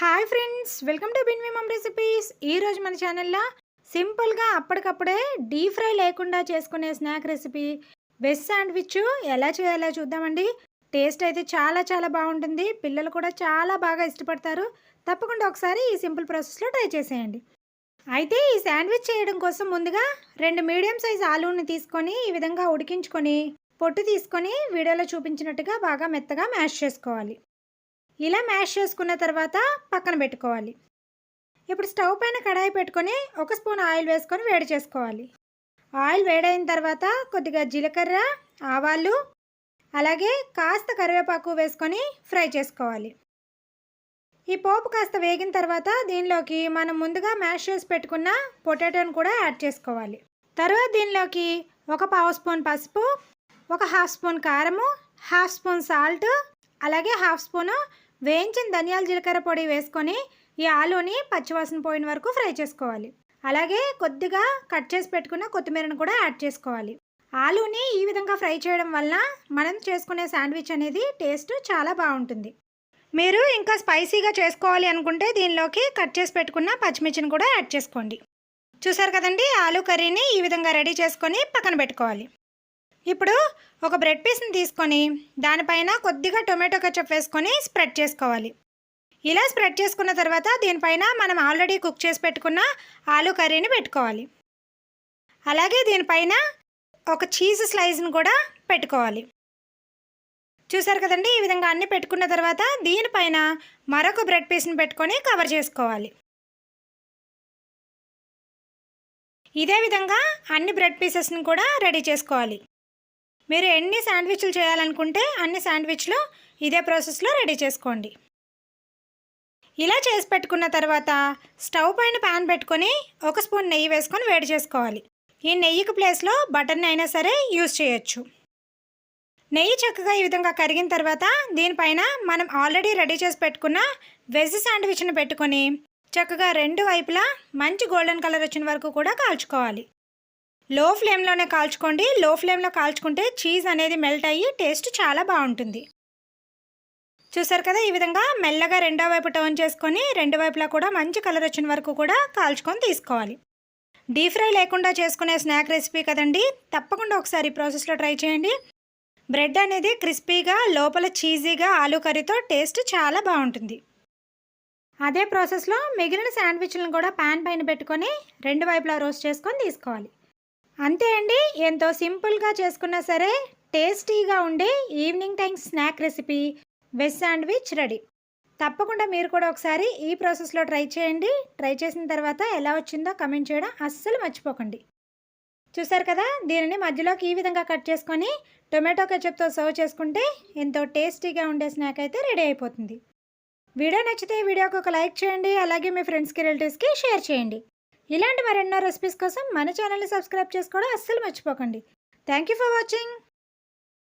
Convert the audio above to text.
Hi friends welcome to బిన్ విమమ్ recipes ఈరోజు మన ఛానల్లో సింపుల్గా అప్పటికప్పుడే డీప్ ఫ్రై లేకుండా చేసుకునే స్నాక్ రెసిపీ వెజ్ శాండ్విచ్ ఎలా చేయాలో చూద్దామండి. టేస్ట్ అయితే చాలా చాలా బాగుంటుంది. పిల్లలు కూడా చాలా బాగా ఇష్టపడతారు. తప్పకుండా ఒకసారి ఈ సింపుల్ ప్రాసెస్లో ట్రై చేసేయండి. అయితే ఈ శాండ్విచ్ చేయడం కోసం ముందుగా రెండు మీడియం సైజ్ ఆలూని తీసుకొని ఈ విధంగా ఉడికించుకొని పొట్టు తీసుకొని వీడియోలో చూపించినట్టుగా బాగా మెత్తగా మ్యాష్ చేసుకోవాలి. ఇలా మ్యాష్ చేసుకున్న తర్వాత పక్కన పెట్టుకోవాలి. ఇప్పుడు స్టవ్ పైన కడాయి పెట్టుకొని ఒక స్పూన్ ఆయిల్ వేసుకొని వేడి చేసుకోవాలి. ఆయిల్ వేడైన తర్వాత కొద్దిగా జీలకర్ర ఆవాలు అలాగే కాస్త కరివేపాకు వేసుకొని ఫ్రై చేసుకోవాలి. ఈ పోపు కాస్త వేగిన తర్వాత దీనిలోకి మనం ముందుగా మ్యాష్ చేసి పెట్టుకున్న పొటాటోని కూడా యాడ్ చేసుకోవాలి. తర్వాత దీనిలోకి ఒక పావు స్పూన్ పసుపు ఒక హాఫ్ స్పూన్ కారము హాఫ్ స్పూన్ సాల్ట్ అలాగే హాఫ్ స్పూను వేయించిన ధనియాల జీలకర్ర పొడి వేసుకొని ఈ ఆలూని పచ్చివాసన పోయిన వరకు ఫ్రై చేసుకోవాలి. అలాగే కొద్దిగా కట్ చేసి పెట్టుకున్న కొత్తిమీరను కూడా యాడ్ చేసుకోవాలి. ఆలూని ఈ విధంగా ఫ్రై చేయడం వల్ల మనం చేసుకునే శాండ్విచ్ అనేది టేస్ట్ చాలా బాగుంటుంది. మీరు ఇంకా స్పైసీగా చేసుకోవాలి అనుకుంటే దీనిలోకి కట్ చేసి పెట్టుకున్న పచ్చిమిర్చిని కూడా యాడ్ చేసుకోండి. చూసారు కదండి? ఆలూ కర్రీని ఈ విధంగా రెడీ చేసుకొని పక్కన పెట్టుకోవాలి. ఇప్పుడు ఒక బ్రెడ్ పీస్ని తీసుకొని దానిపైన కొద్దిగా టొమాటో కచ్చప్ వేసుకొని స్ప్రెడ్ చేసుకోవాలి. ఇలా స్ప్రెడ్ చేసుకున్న తర్వాత దీనిపైన మనం ఆల్రెడీ కుక్ చేసి పెట్టుకున్న ఆలూ కర్రీని పెట్టుకోవాలి. అలాగే దీనిపైన ఒక చీజ్ స్లైస్ని కూడా పెట్టుకోవాలి. చూసారు కదండి? ఈ విధంగా అన్ని పెట్టుకున్న తర్వాత దీనిపైన మరొక బ్రెడ్ పీస్ని పెట్టుకొని కవర్ చేసుకోవాలి. ఇదే విధంగా అన్ని బ్రెడ్ పీసెస్ని కూడా రెడీ చేసుకోవాలి. మీరు ఎన్ని శాండ్విచ్లు చేయాలనుకుంటే అన్ని శాండ్విచ్లు ఇదే ప్రాసెస్లో రెడీ చేసుకోండి. ఇలా చేసి పెట్టుకున్న తర్వాత స్టవ్ పైన ప్యాన్ పెట్టుకొని ఒక స్పూన్ నెయ్యి వేసుకొని వేడి చేసుకోవాలి. ఈ నెయ్యికి ప్లేస్లో బటర్ని అయినా సరే యూస్ చేయొచ్చు. నెయ్యి చక్కగా ఈ విధంగా కరిగిన తర్వాత దీనిపైన మనం ఆల్రెడీ రెడీ చేసి పెట్టుకున్న వెజ్ శాండ్విచ్ని పెట్టుకొని చక్కగా రెండు వైపులా మంచి గోల్డెన్ కలర్ వచ్చిన వరకు కూడా కాల్చుకోవాలి. లో ఫ్లేమ్లోనే కాల్చుకోండి. లో ఫ్లేమ్లో కాల్చుకుంటే చీజ్ అనేది మెల్ట్ అయ్యి టేస్ట్ చాలా బాగుంటుంది. చూసారు కదా ఈ విధంగా మెల్లగా రెండో వైపు టర్న్ చేసుకొని రెండు వైపులా కూడా మంచి కలర్ వచ్చిన వరకు కూడా కాల్చుకొని తీసుకోవాలి. డీప్ ఫ్రై లేకుండా చేసుకునే స్నాక్ రెసిపీ కదండి తప్పకుండా ఒకసారి ప్రాసెస్లో ట్రై చేయండి. బ్రెడ్ అనేది క్రిస్పీగా లోపల చీజీగా ఆలూ కర్రీతో టేస్ట్ చాలా బాగుంటుంది. అదే ప్రాసెస్లో మిగిలిన శాండ్విచ్లను కూడా ప్యాన్ పైన పెట్టుకొని రెండు వైపులా రోస్ట్ చేసుకొని తీసుకోవాలి. అంతే అండి. ఎంతో సింపుల్గా చేసుకున్నా సరే టేస్టీగా ఉండే evening time snack recipe veg sandwich ready. తప్పకుండా మీరు కూడా ఒకసారి ఈ ప్రాసెస్లో ట్రై చేయండి. ట్రై చేసిన తర్వాత ఎలా వచ్చిందో కమెంట్ చేయడం అస్సలు మర్చిపోకండి. చూసారు కదా దీనిని మధ్యలోకి ఈ విధంగా కట్ చేసుకొని టొమాటో కెచప్తో సర్వ్ చేసుకుంటే ఎంతో టేస్టీగా ఉండే స్నాక్ అయితే రెడీ అయిపోతుంది. వీడియో నచ్చితే వీడియోకి ఒక లైక్ చేయండి. అలాగే మీ ఫ్రెండ్స్కి రిలేటివ్స్కి షేర్ చేయండి. ఇలాంటి మరెన్నో రెసిపీస్ కోసం మన ఛానల్ని సబ్స్క్రైబ్ చేసుకోవడం అస్సలు మర్చిపోకండి. Thank you for watching